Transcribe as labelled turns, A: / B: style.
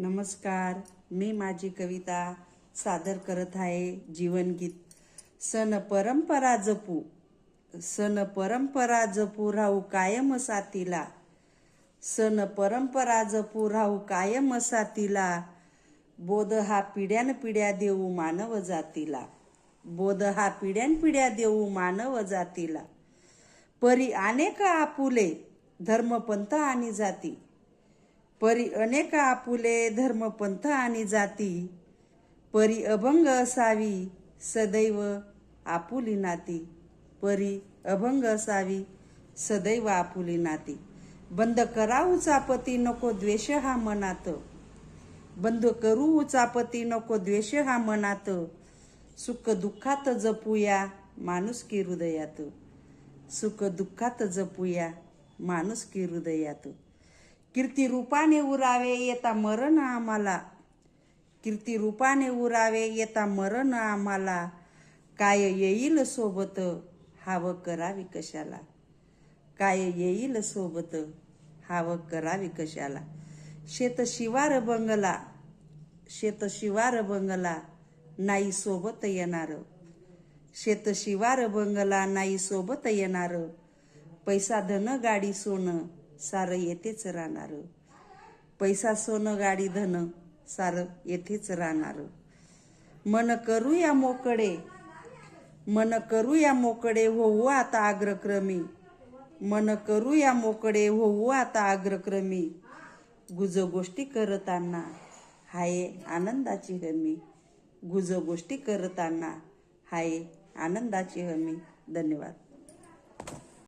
A: नमस्कार मी माझी कविता सादर करत आहे जीवनगीत. सन परंपरा जपू. सन परंपरा जपू राहू कायम साथीला. सण परंपरा जपू राहू कायम साथीला. बोध हा पिढ्यान पिढ्या देऊ मानव जातीला. बोध हा पिढ्यान पिढ्या देऊ मानव जातीला. परी अनेक आपुले धर्मपंथ आणि जाती. परी अनेक आपुले धर्मपंथ आणि जाती. परी अभंग असावी सदैव आपुली नाती. परी अभंग असावी सदैव आपुली नाती. बंद करावू चापती नको द्वेष हा मनात. बंद करू चापती नको द्वेष हा मनात. सुख दुःखात जपूया माणुसकी हृदयात. सुख दुःखात जपूया माणूस की हृदयात. कीर्ती रूपाने उरावे येता मरण आम्हाला. कीर्ती रूपाने उरावे येता मरण आम्हाला. काय येईल सोबत? हाव करावी कशाला? काय येईल सोबत? हाव करावी कशाला? शेत शिवार बंगला. शेत शिवार बंगला नाही सोबत येणार. शेत शिवार बंगला नाही सोबत येणार. पैसा धन गाडी सोनं. सारं येथेच राहणार. पैसा सोनं गाडी धन सारं येथेच राहणार. मन करूया मोकडे मन करूया मोकडे होऊ आता अग्रक्रमी मन करूया मोकडे होऊ आता अग्रक्रमी गुज गोष्टी करताना हाय आनंदाची हमी. गुज गोष्टी करताना हाय आनंदाची हमी. धन्यवाद.